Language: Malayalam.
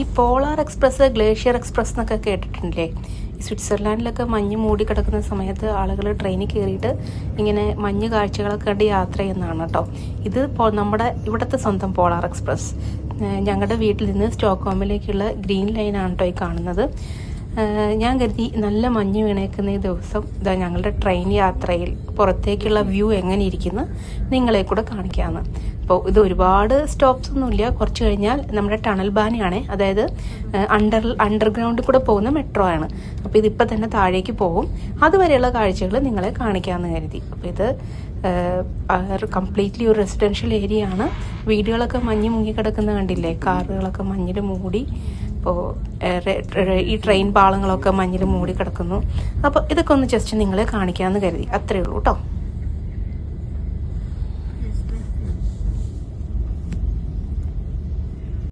ഈ പോളാർ എക്സ്പ്രസ് ഗ്ലേഷ്യർ എക്സ്പ്രസ് എന്നൊക്കെ കേട്ടിട്ടില്ലേ സ്വിറ്റ്സർലാൻഡിലൊക്കെ മഞ്ഞ് മൂടി കിടക്കുന്ന സമയത്ത് ആളുകൾ ട്രെയിനിൽ കയറിയിട്ട് ഇങ്ങനെ മഞ്ഞ് കാഴ്ചകളൊക്കെ കണ്ട് യാത്ര ചെയ്യുന്നതാണ് കേട്ടോ. ഇത് നമ്മുടെ ഇവിടുത്തെ സ്വന്തം പോളാർ എക്സ്പ്രസ്. ഞങ്ങളുടെ വീട്ടിൽ നിന്ന് സ്റ്റോക്ക്ഹോമിലേക്കുള്ള ഗ്രീൻ ലൈനാണ് കേട്ടോ ഈ കാണുന്നത്. ഞാൻ കരുതി നല്ല മഞ്ഞ് വീണേക്കുന്ന ഈ ദിവസം ഇതാ ഞങ്ങളുടെ ട്രെയിൻ യാത്രയിൽ പുറത്തേക്കുള്ള വ്യൂ എങ്ങനെ ഇരിക്കുന്നു നിങ്ങളെ കൂടെ കാണിക്കാമെന്ന് അപ്പോൾ ഇത് ഒരുപാട് സ്റ്റോപ്സ് ഒന്നുമില്ല കുറച്ച് കഴിഞ്ഞാൽ നമ്മുടെ ടണൽ ബാനയാണ്. അതായത് അണ്ടർ അണ്ടർഗ്രൗണ്ടിൽ കൂടെ പോകുന്ന മെട്രോ ആണ്. അപ്പോൾ ഇതിപ്പോൾ തന്നെ താഴേക്ക് പോകും. അതുവരെയുള്ള കാഴ്ചകൾ നിങ്ങളെ കാണിക്കാമെന്ന് കരുതി. അപ്പോൾ ഇത് കംപ്ലീറ്റ്ലി ഒരു റെസിഡൻഷ്യൽ ഏരിയ ആണ്. വീടുകളൊക്കെ മഞ്ഞ് മുങ്ങി കിടക്കുന്ന കണ്ടില്ലേ? കാറുകളൊക്കെ മഞ്ഞിൽ മൂടി. ഇപ്പോൾ ഈ ട്രെയിൻ പാളങ്ങളൊക്കെ മഞ്ഞിൽ മൂടി കിടക്കുന്നു അപ്പോൾ ഇതൊക്കെ ഒന്ന് ജസ്റ്റ് നിങ്ങളെ കാണിക്കാമെന്ന് കരുതി. അത്രയേ ഉള്ളൂ കേട്ടോ